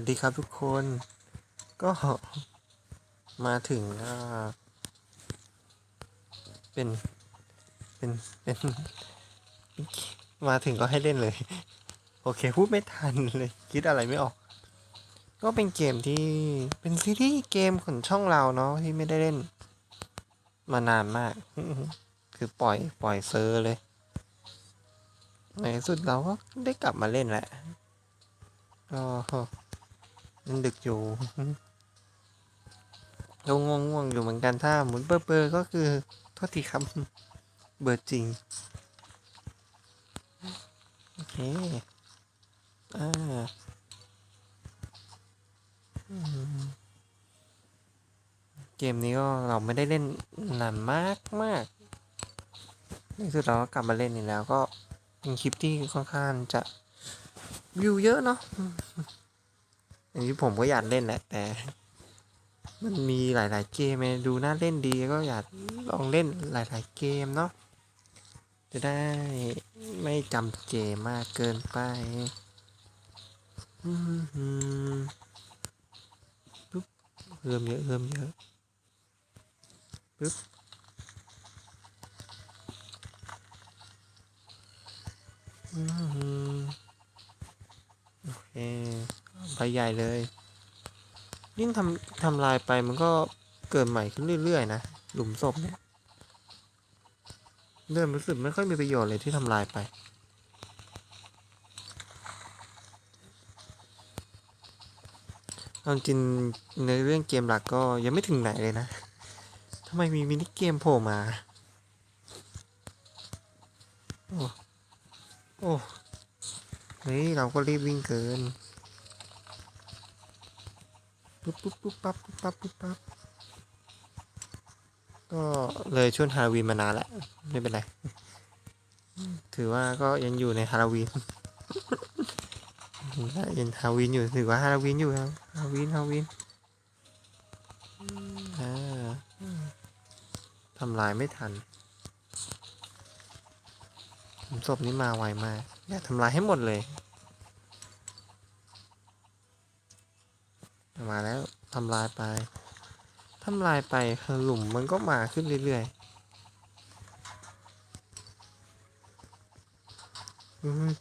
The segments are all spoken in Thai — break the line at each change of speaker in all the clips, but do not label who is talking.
วัสดีครับทุกคน ก็มาถึงก็เป็น เป็นเป็น มาถึงก็ให้เล่นเลย โอเค พูดไม่ทันเลย คิดอะไรไม่ออก ก็เป็นเกมที่เป็นซีรีส์เกมของช่องเราเนาะที่ไม่ได้เล่น มานานมาก คือปล่อยปล่อยเซอร์เลย ในสุดเราก็ได้กลับมาเล่นแหละก็ มันดึกอยู่เรางงงๆอยู่เหมือนกันถ้าหมุนเบอร์เบอร์ก็คือโทษทีครับเบอร์จริง โอเค อ่าเกมนี้ก็เราไม่ได้เล่นนานมากมากในที่สุดเราก็กลับมาเล่นอีกแล้วก็เป็นคลิปที่ค่อนข้างจะวิวเยอะเนาะ อย่างที่ผมก็อยากเล่นแหละแต่ มันมีหลาย ๆ เกมดูน่าเล่นดีก็อยากลองเล่นหลาย ๆ เกมเนาะจะได้ไม่จำเกมมากเกินไปปุ๊บเริ่มเยอะเริ่มเยอะปุ๊บอืมโอเค ไปใหญ่เลยยิ่งทำทำลายไปมันก็เกิดใหม่ขึ้นเรื่อยๆนะหลุมศพเนี่ยเริ่มรู้สึกไม่ค่อยมีประโยชน์เลยที่ทำลายไป เอาจริงในเรื่องเกมหลักก็ยังไม่ถึงไหนเลยนะทำไมมีมินิเกมโผล่มา โอ้ โอ้ เฮ้ย เราก็รีบวิ่งเกิน ปุ๊บปุ๊บปุ๊บปั๊บปุ๊บปั๊บปุ๊บปั๊บก็เลยช่วงฮาโลวีนมานานแล้วไม่เป็นไร ถือว่าก็ยังอยู่ในฮาโลวีนยังฮาโลวีนอยู่ถือว่าฮาโลวีนอยู่ครับฮาโลวีนฮาโลวีนทำลายไม่ทันศพนี้มาไวมากอยากทำลายให้หมดเลย มาแล้วทำลายไปทำลายไปหลุมมันก็มาขึ้นเรื่อยๆอือหือ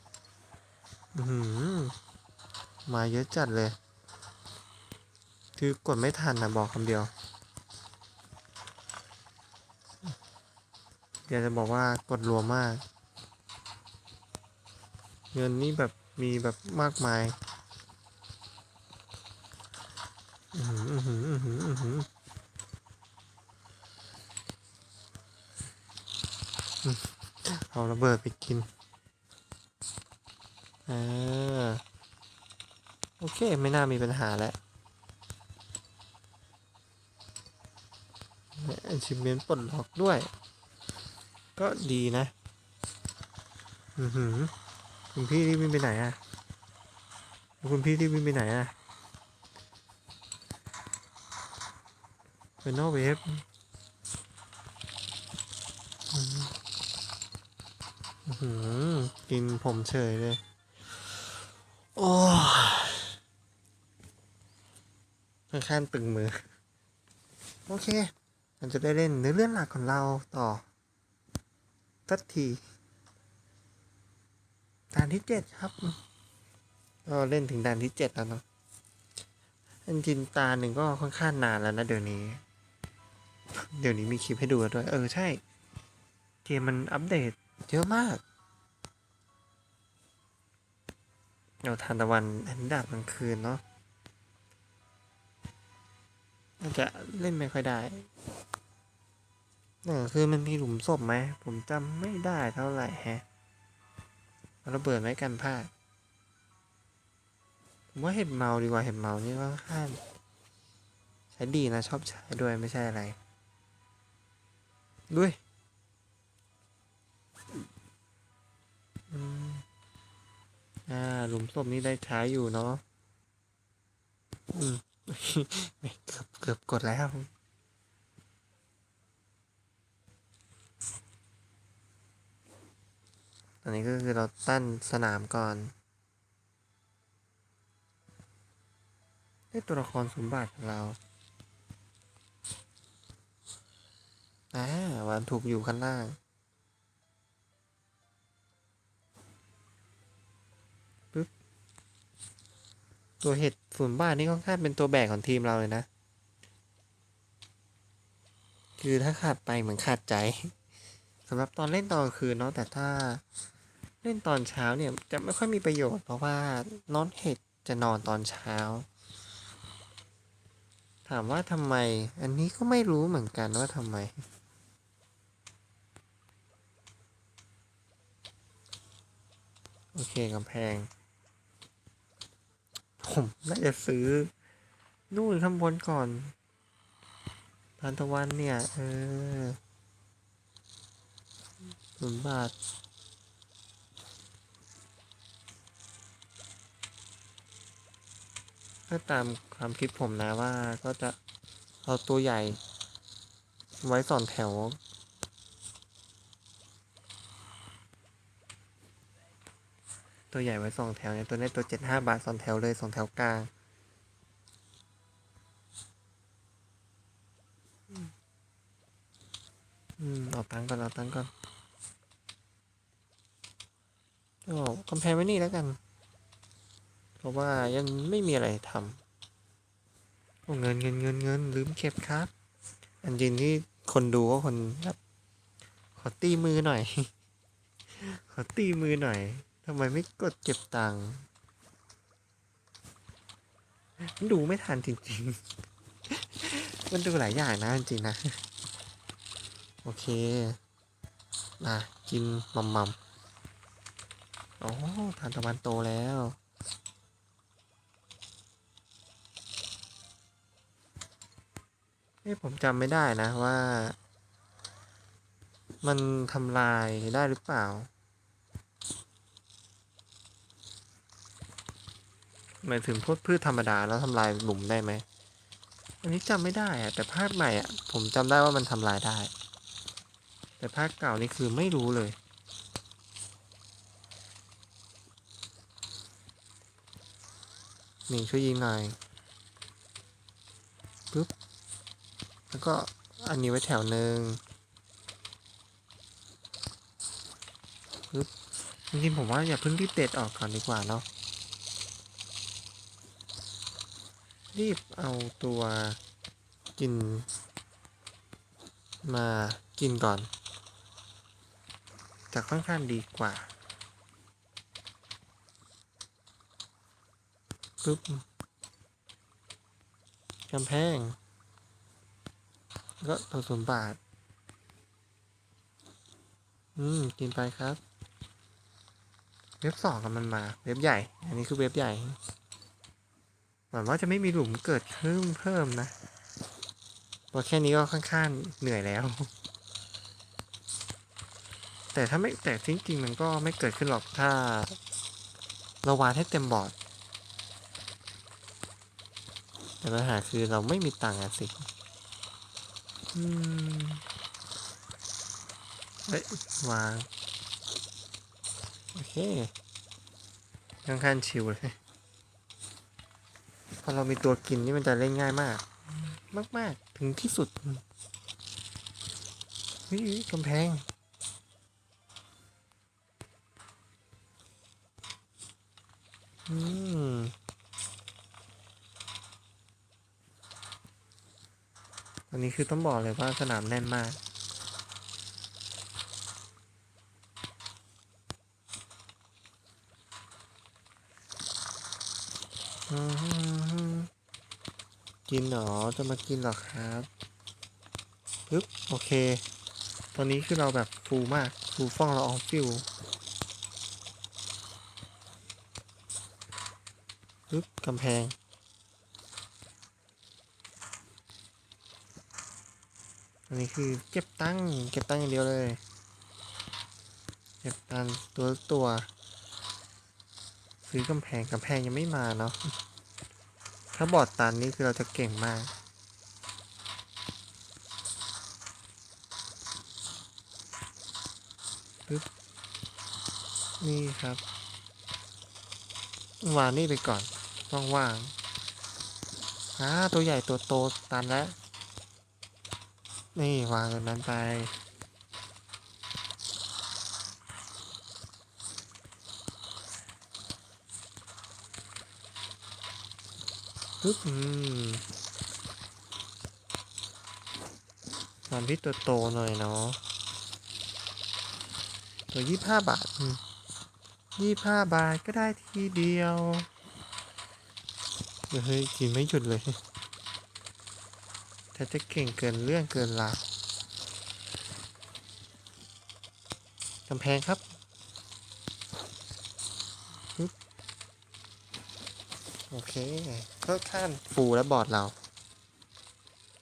อื้อหือมาเยอะจัดเลย คือกดไม่ทันนะบอกคำเดียว อยากจะบอกว่ากดรัวมาก เงินนี่แบบมีแบบมากมาย อือหืออือหืออือหือเอาระเบิดไปกินอ่าโอเค ไม่น่ามีปัญหาแล้วอันชิมเมนปลดล็อกด้วย ก็ดีนะ อือหือ คุณพี่รีบวิ่งไปไหนอะคุณพี่รีบวิ่งไปไหนอะ เป็นนอกเวฟกินผมเฉยเลย โอ้ค่อนข้างตึงมือ โอเคมันจะได้เล่นเนื้อเรื่องหลักของเราต่อสักทีด่านที่เจ็ดครับ ก็เล่นถึงด่านที่เจ็ดแล้วเนาะอันจินตาหนึ่งก็ค่อนข้างนานแล้วนะเดี๋ยวนี้ เดี๋ยวนี้มีคลิปให้ดูด้วย เออใช่ เกมมันอัปเดต เยอะมากเราทานตะวันอันดับกลางคืนเนาะน่าจะเล่นไม่ค่อยได้เออคือมันมีหลุมศพไหม ผมจำไม่ได้เท่าไหร่แฮะเอาระเบิดไว้กันพลาดผมว่าเห็ดเมาดีกว่าเห็ดเมานี่ว่าค่อนใช้ดีนะชอบใช้ด้วยไม่ใช่อะไร ด้วยอ่า หลุมศพนี้ได้ใช้อยู่เนาะ อืมเกือบเกือบกดแล้วอันนี้ก็คือเราตั้นสนามก่อนได้ตัวละครสมบัติของเรา อ่าวันถูกอยู่ข้างล่าง ปึ๊บ ตัวเห็ดศูนย์บ้านนี่ค่อนข้างเป็นตัวแบกของทีมเราเลยนะ คือถ้าขาดไปเหมือนขาดใจสำหรับตอนเล่นตอนคืนเนาะแต่ถ้าเล่นตอนเช้าเนี่ยจะไม่ค่อยมีประโยชน์ เพราะว่าน้องเห็ดจะนอนตอนเช้า ถามว่าทำไม อันนี้ก็ไม่รู้เหมือนกันว่าทำไม โอเคกำแพง ผมน่าจะซื้อ นู่นข้างบนก่อนทานตะวันเนี่ย เออศูนย์บาทถ้าตามความคิดผมนะว่าก็จะเอาตัวใหญ่ ไว้สอนแถว ตัวใหญ่ไว้สองแถวเนี่ยตัวนี้ตัวเจ็ดห้าบาทสองแถวเลยสองแถวกลางอืมเอาตังก่อนเอาตังก่อนโอ้กำแพงไว้นี่แล้วกัน เพราะว่ายังไม่มีอะไรทำโอ้เงินเงินเงินเงินลืมเก็บครับ อันจริงที่คนดูก็คนแบบขอตีมือหน่อย ขอตีมือหน่อย ทำไมไม่กดเก็บตังค์มันดูไม่ทันจริงๆ มันดูหลายอย่างนะจริงนะ โอเค มากินมัมมัมโอ้ทานตะวันโตแล้ว นี่ผมจำไม่ได้นะว่า มันทำลายได้หรือเปล่า หมายถึงพวกพืชธรรมดาแล้วทำลายหลุมได้ไหม อันนี้จำไม่ได้อะแต่ภาคใหม่อะผมจำได้ว่ามันทำลายได้ แต่ภาคเก่านี่คือไม่รู้เลย หนึ่งช่วยยิงหน่อยปึ๊บ แล้วก็อันนี้ไว้แถวหนึ่งปึ๊บจริงๆผมว่าอย่าเพิ่งรีบเด็ดออกก่อนดีกว่าเนาะ รีบเอาตัวกิน มากินก่อน จะค่อนข้างดีกว่าปึ๊บกำแพง ก็ตัวศูนย์บาท อืม กินไปครับ เว็บสองกับมันมา เว็บใหญ่ อันนี้คือเว็บใหญ่ หวังว่าจะไม่มีหลุมเกิดขึ้นเพิ่มนะพราะแค่นี้ก็ค่อนข้างเหนื่อยแล้ว แต่ถ้าไม่แต่จริงๆมันก็ไม่เกิดขึ้นหรอกถ้าเราวาดให้เต็มบอร์ด แต่ปัญหาคือเราไม่มีตังค์อะสิอเอ้ยวาง โอเคค่อนข้างชิวเลย อเรามีตัวกินนี่มันจะเล่นง่ายมาก มากๆถึงที่สุดเฮ้ยกำแพง อืมตอนนี้คือต้องบอกเลยว่าสนามแน่นมากอืม กินเหรอจะมากินเหรอครับปึ๊บโอเค ตอนนี้คือเราแบบฟูมากฟูฟ่องเราอองฟิวปึ๊บกำแพง อันนี้คือเก็บตั้งเก็บตั้งอย่างเดียวเลย เก็บตังตัวตัว ซื้อกำแพงกำแพงยังไม่มาเนาะ ถ้าบอดตันนี่คือเราจะเก่งมาก ปึ๊บ นี่ครับ วางนี่ไปก่อน ต้องว่างอ่าตัวใหญ่ตัวโตตันแล้ว นี่วางตรงนั้นไป ปึ๊บอืมตอนที่ตัวโตหน่อยเนาะ ตัวยี่ห้าบาทยี่ห้าบาทก็ได้ทีเดียว เฮ้ยกินไม่หยุดเลยถ้าจะเก่งเกินเรื่องเกินราวกำแพงครับปึ๊บ โอเคก็ขั้นฟูและบอร์ดเรา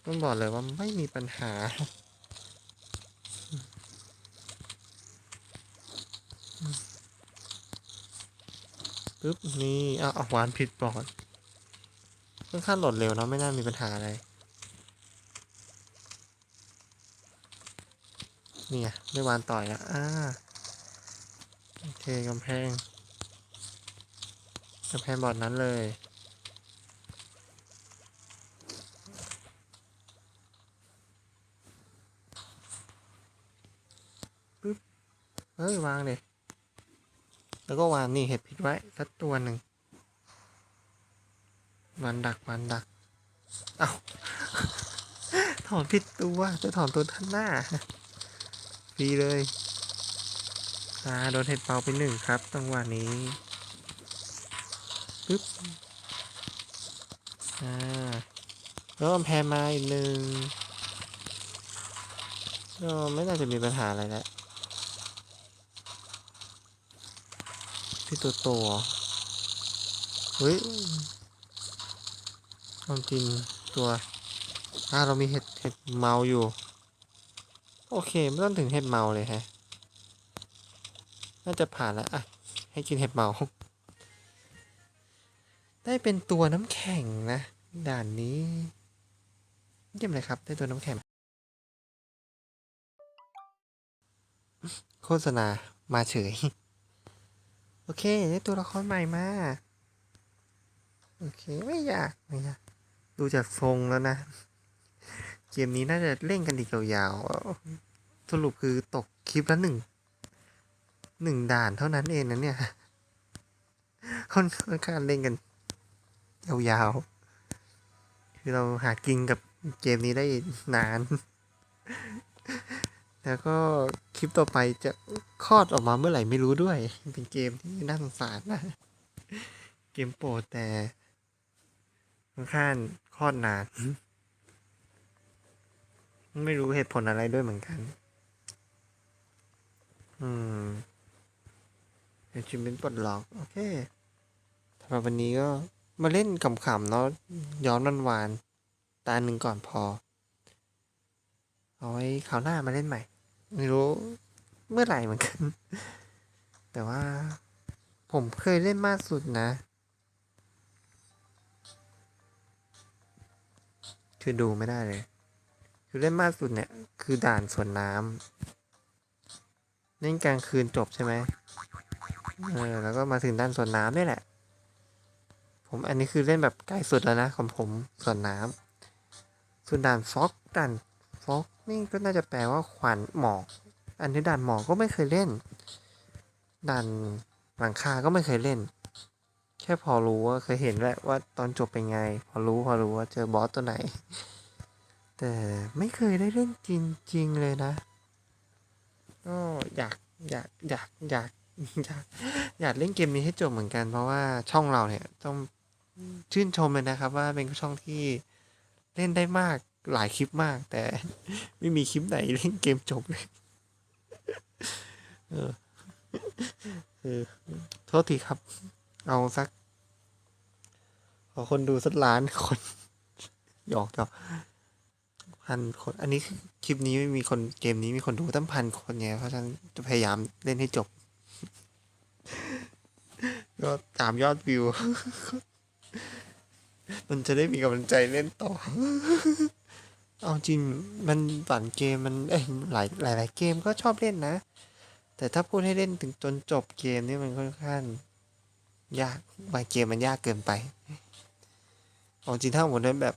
ต้องบอกเลยว่าไม่มีปัญหา ปึ๊บ นี่อาเอาวานผิดบอร์ดค่อนข้างโหลดเร็วเนาะไม่น่ามีปัญหาอะไรนี่ไงไม่วานต่อยแล้ว อ่า โอเคกำแพง กำแพงบอร์ดนั้นเลย ปึ๊บ เฮ้ย วางเลยแล้วก็วางนี่เห็ดผิดไว้สักตัวหนึ่งวันดักวันดัก เอา้าถอนผิดตัวจะถอนตัวท่านหน้าฟรีเลยอ่าโดนเห็ดเป่าไปหนึ่งครับจังหวะนี้ ปึ๊บอ่าแล้วกำแพงมาอีกหนึ่งก็ไม่น่าจะมีปัญหาอะไรแล้วที่ตัวโตเหรอเฮ้ยความจริงตัวอ่าเรามีเห็ดเห็ดเมาอยู่ โอเค ไม่ต้องถึงเห็ดเมาเลยฮะ น่าจะผ่านแล้วอะ ให้กินเห็ดเมา ได้เป็นตัวน้ำแข็งนะ ด่านนี้ เยี่ยมเลยครับ ได้ตัวน้ำแข็ง โฆษณามาเฉย โอเค ได้ตัวละครใหม่มา โอเค ไม่อยากไม่อยาก ดูจากทรงแล้วนะ เกมนี้น่าจะเล่นกันอีกยาวๆสรุปคือตกคลิปละหนึ่งหนึ่งด่านเท่านั้นเองนะเนี่ยค่อนค่อนข้างเล่นกัน ยาวๆ คือเราหากินกับเกมนี้ได้นาน แล้วก็คลิปต่อไปจะคลอดออกมาเมื่อไหร่ไม่รู้ด้วย เป็นเกมที่น่าสงสารนะ เกมโปรดแต่ค่อนข้างคลอดนาน ไม่รู้เหตุผลอะไรด้วยเหมือนกัน อืมเป็นชิมเป็นปลดล็อก โอเคสำหรับวันนี้ก็ มาเล่นขำๆเนาะย้อนวันวานๆตาหนึ่งก่อนพอ เอาไว้คราวหน้ามาเล่นใหม่ ไม่รู้เมื่อไหร่เหมือนกัน แต่ว่าผมเคยเล่นมากสุดนะ คือดูไม่ได้เลย คือเล่นมากสุดเนี่ย คือด่านสวนน้ำเล่นกลางคืนจบใช่ไหมเออแล้วก็มาถึงด้านสวนน้ำนี่แหละ ผมอันนี้คือเล่นแบบใกล้สุดแล้วนะของผมส่วนน้ำส่วนด่านฟอกด่านฟอกนี่ก็น่าจะแปลว่าขวัญหมอก อันนี้ด่านหมอกก็ไม่เคยเล่น ด่านหลังคาก็ไม่เคยเล่น แค่พอรู้ว่าเคยเห็นแหละว่าตอนจบเป็นไง พอรู้พอรู้ว่าเจอบอสตัวไหน แต่ไม่เคยได้เล่นจริง ๆ เลยนะก็อยากอยากอยากอยากอยากอยากเล่นเกมนี้ให้จบเหมือนกันเพราะว่าช่องเราเนี่ยต้อง ชื่นชมเลยนะครับ ว่าเป็นช่องที่เล่นได้มากหลายคลิปมาก แต่ไม่มีคลิปไหนเล่นเกมจบเลยเออโทษทีครับ เอาสัก ขอคนดูสักล้านคน หยอกหยอกพันคน อันนี้คือคลิปนี้ไม่มีคนเกมนี้มีคนดูตั้งพันคนไงเพราะฉะนั้นจะพยายามเล่นให้จบ ก็ตามยอดวิว มันจะได้มีกำลังใจเล่นต่อ เอาจริงมันปั่นเกมมันเอ้ยหลายหลายหลายเกมก็ชอบเล่นนะ แต่ถ้าพูดให้เล่นถึงจนจบเกมนี่มันค่อนข้างยากบางเกมมันยากเกินไปเอาจริงถ้าผมได้แบบ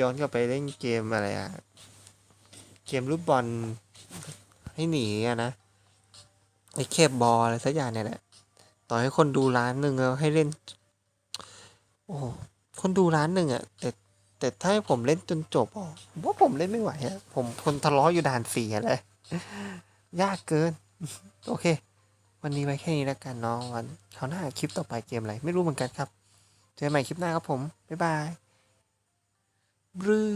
ย้อนกลับไปเล่นเกมอะไรอะเกมลูกบอลให้หนีอะนะไอ้เคบบอลอะไรสักอย่างเนี่ยแหละ ต่อให้คนดูร้านหนึ่งแล้วให้เล่น โอ้ คนดูร้านหนึ่งอะแต่แต่ถ้าให้ผมเล่นจนจบอะผมว่าผมเล่นไม่ไหวอะผมคนทะเลาะอยู่ด่านสี่อะไรยากเกิน โอเค วันนี้ไว้แค่นี้แล้วกันเนาะวันคราวหน้าคลิปต่อไปเกมอะไร ไม่รู้เหมือนกันครับ เจอกันใหม่คลิปหน้าครับผม บ๊ายบายบรือ